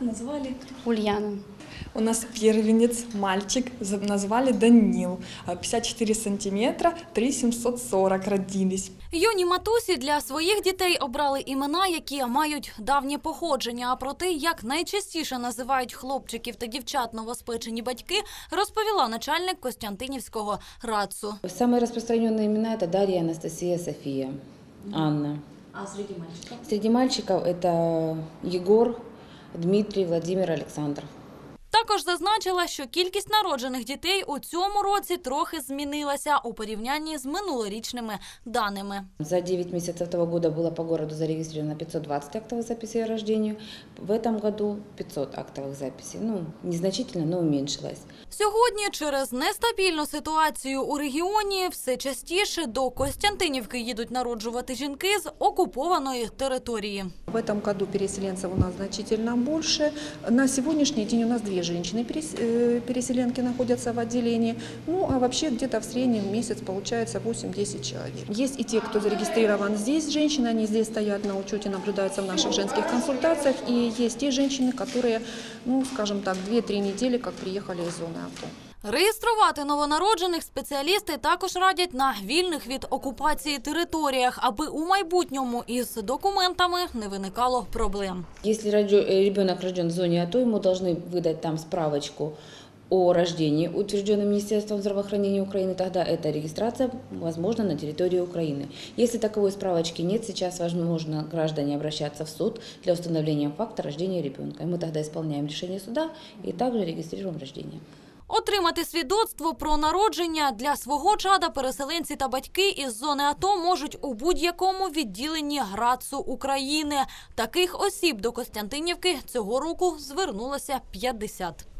назвали? Ульяна. У нас первенец, мальчик, за- назвали Данил. А, 54 сантиметра, 3740 родились. Юні матусі для своїх дітей обрали імена, які мають давнє походження. А про те, як найчастіше називають хлопчиків та дівчат новоспечені батьки, розповіла начальник Костянтинівського РАЦУ. Самые распространенные имена это Дарья, Анастасия, София, Анна. А среди мальчиков? Среди мальчиков это Егор, Дмитрий, Владимир, Александр. Також зазначила, що кількість народжених дітей у цьому році трохи змінилася у порівнянні з минулорічними даними. За 9 месяцев того года было по городу зарегистрировано 520 актовых записей о рождении. В этом году 500 актовых записей. Ну, незначительно, но уменьшилось. Сьогодні через нестабільну ситуацію у регіоні все частіше до Костянтинівки їдуть народжувати жінки з окупованої території. В этом году переселенцев у нас значительно больше. На сегодняшний день у нас две женщины-переселенки находятся в отделении. Ну, а вообще где-то в среднем в месяц получается 8-10 человек. Есть и те, кто зарегистрирован здесь, женщины, они здесь стоят на учете, наблюдаются в наших женских консультациях. И есть те женщины, которые, ну, скажем так, 2-3 недели как приехали из зоны АТО. Реєструвати новонароджених спеціалісти також радять на вільних від окупації територіях, аби у майбутньому із документами не виникало проблем. Если родё- э, ребенок рожден в зоне АТО, ему должны выдать там справочку о рождении, утвержденной Министерством здравоохранения Украины, тогда эта регистрация возможна на территории Украины. Если таковой справочки нет, сейчас возможно граждане обращаться в суд для установления факта рождения ребенка. И мы тогда исполняем решение суда и также регистрируем рождение. Отримати свідоцтво про народження для свого чада переселенці та батьки із зони АТО можуть у будь-якому відділенні ГРАЦу України. Таких осіб до Костянтинівки цього року звернулося 50.